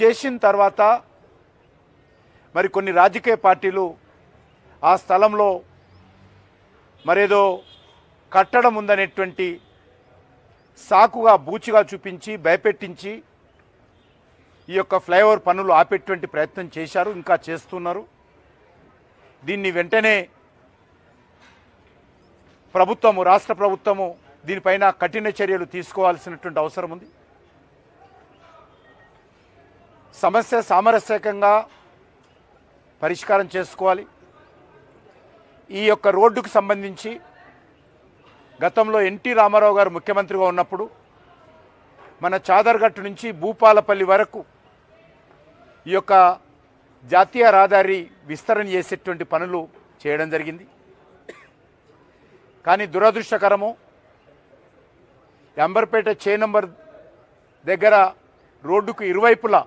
చేసిన తర్వాత మరి కొన్ని రాజకీయ పార్టీలు ఆ స్థలంలో మరేదో కట్టడం ఉందనేటువంటి సాకుగా బూచిగా చూపించి భయపెట్టించి ఈ యొక్క ఫ్లైఓవర్ పనులు ఆపేటువంటి ప్రయత్నం చేశారు ఇంకా చేస్తున్నారు. దీన్ని వెంటనే ప్రభుత్వము రాష్ట్ర ప్రభుత్వము దీనిపైన కఠిన చర్యలు తీసుకోవాల్సినటువంటి అవసరం ఉంది. సమస్య సామరస్యకంగా పరిష్కారం చేసుకోవాలి. ఈ యొక్క రోడ్డుకు సంబంధించి గతంలో ఎన్టీ రామారావు గారు ముఖ్యమంత్రిగా ఉన్నప్పుడు మన చాదర్గట్టు నుంచి భూపాలపల్లి వరకు ఈ యొక్క జాతీయ రహదారి విస్తరణ చేసేటువంటి పనులు చేయడం జరిగింది. కానీ దురదృష్టకరము అంబర్పేట చే నంబర్ దగ్గర రోడ్డుకు ఇరువైపులా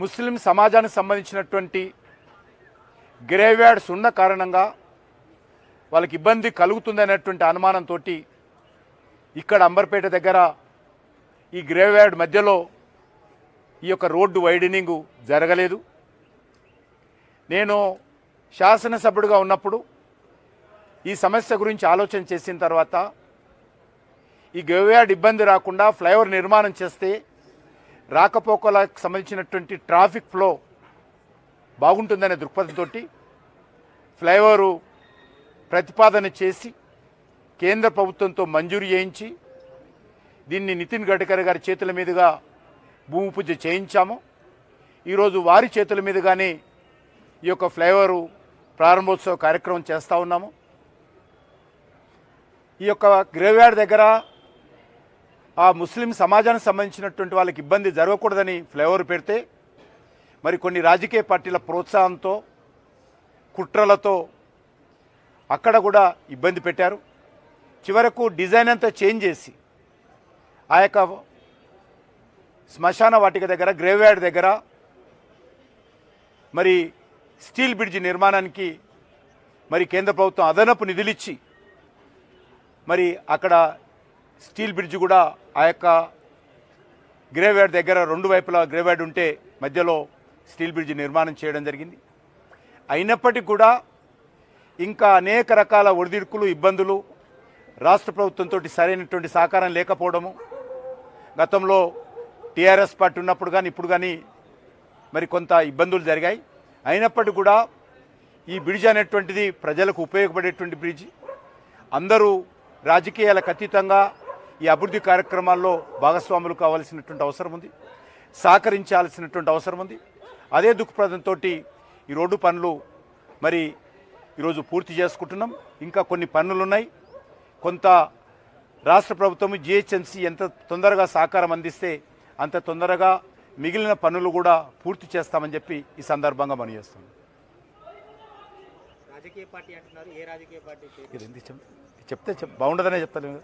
ముస్లిం సమాజానికి సంబంధించినటువంటి గ్రేవ్యార్డ్స్ ఉన్న కారణంగా వాళ్ళకి ఇబ్బంది కలుగుతుందనేటువంటి అనుమానంతో ఇక్కడ అంబర్పేట దగ్గర ఈ గ్రేవ్యార్డ్ మధ్యలో ఈ యొక్క రోడ్డు వైడనింగ్ జరగలేదు. నేను శాసనసభ్యుడిగా ఉన్నప్పుడు ఈ సమస్య గురించి ఆలోచన చేసిన తర్వాత ఈ గ్రేవ్యార్డ్ ఇబ్బంది రాకుండా ఫ్లైఓవర్ నిర్మాణం చేస్తే రాకపోకలకు సంబంధించినటువంటి ట్రాఫిక్ ఫ్లో బాగుంటుందనే దృక్పథంతో ఫ్లైఓవరు ప్రతిపాదన చేసి కేంద్ర ప్రభుత్వంతో మంజూరు చేయించి దీన్ని నితిన్ గడ్కరీ గారి చేతుల మీదుగా భూమి పూజ చేయించాము. ఈరోజు వారి చేతుల మీదుగానే ఈ యొక్క ఫ్లైఓవరు ప్రారంభోత్సవ కార్యక్రమం చేస్తూ ఉన్నాము. ఈ యొక్క గ్రేవ్యార్డ్ దగ్గర ఆ ముస్లిం సమాజానికి సంబంధించినటువంటి వాళ్ళకి ఇబ్బంది జరగకూడదని ఫ్లైఓవర్ పెడితే మరి కొన్ని రాజకీయ పార్టీల ప్రోత్సాహంతో కుట్రలతో అక్కడ కూడా ఇబ్బంది పెట్టారు. చివరకు డిజైన్ అంతా చేంజ్ చేసి ఆ యొక్క శ్మశాన వాటిక దగ్గర గ్రేవ్యార్డ్ దగ్గర మరి స్టీల్ బ్రిడ్జ్ నిర్మాణానికి మరి కేంద్ర ప్రభుత్వం అదనపు నిధులిచ్చి మరి అక్కడ స్టీల్ బ్రిడ్జ్ కూడా ఆ యొక్క గ్రేవ్యార్డ్ దగ్గర రెండు వైపులా గ్రేవ్యార్డ్ ఉంటే మధ్యలో స్టీల్ బ్రిడ్జ్ నిర్మాణం చేయడం జరిగింది. అయినప్పటికీ కూడా ఇంకా అనేక రకాల ఒడిదుడుకులు ఇబ్బందులు రాష్ట్ర ప్రభుత్వంతో సరైనటువంటి సహకారం లేకపోవడము గతంలో టీఆర్ఎస్ పార్టీ ఉన్నప్పుడు కానీ ఇప్పుడు కానీ మరి కొంత ఇబ్బందులు జరిగాయి. అయినప్పటికీ కూడా ఈ బ్రిడ్జ్ అనేటువంటిది ప్రజలకు ఉపయోగపడేటువంటి బ్రిడ్జ్. అందరూ రాజకీయాలకు అతీతంగా ఈ అభివృద్ధి కార్యక్రమాల్లో భాగస్వాములు కావాల్సినటువంటి అవసరం ఉంది సహకరించాల్సినటువంటి అవసరం ఉంది. అదే దుఃఖప్రదంతో ఈ రోడ్డు పనులు మరి ఈరోజు పూర్తి చేసుకుంటున్నాం. ఇంకా కొన్ని పనులు ఉన్నాయి కొంత రాష్ట్ర ప్రభుత్వం జిహెచ్ఎంసీ ఎంత తొందరగా సహకారం అందిస్తే అంత తొందరగా మిగిలిన పనులు కూడా పూర్తి చేస్తామని చెప్పి ఈ సందర్భంగా మనం చేస్తాం చెప్తే చెప్ బాగుండదనే చెప్తాను.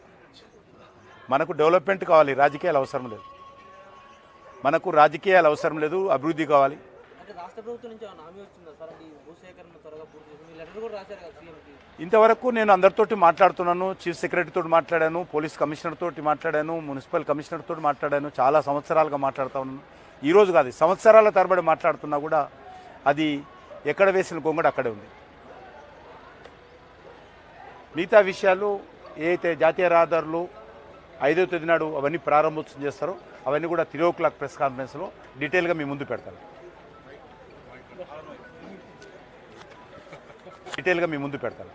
మనకు డెవలప్మెంట్ కావాలి రాజకీయాలు అవసరం లేదు. మనకు రాజకీయాలు అవసరం లేదు అభివృద్ధి కావాలి. ఇంతవరకు నేను అందరితోటి మాట్లాడుతున్నాను చీఫ్ సెక్రటరీ తోటి మాట్లాడాను పోలీస్ కమిషనర్ తోటి మాట్లాడాను మున్సిపల్ కమిషనర్ తోటి మాట్లాడాను చాలా సంవత్సరాలుగా మాట్లాడుతూ ఉన్నాను. ఈ రోజు కాదు సంవత్సరాల తరబడి మాట్లాడుతున్నా కూడా అది ఎక్కడ వేసిన గొంగడు అక్కడే ఉంది. మిగతా విషయాలు ఏ అయితే జాతీయ రహదారులు ఐదో తేదీ నాడు అవన్నీ ప్రారంభోత్సవం చేస్తారో. అవన్నీ కూడా త్రీ ఓ క్లాక్ ప్రెస్ కాన్ఫరెన్స్లో డీటెయిల్గా మీ ముందు పెడతాను డీటెయిల్గా మీ ముందు పెడతాను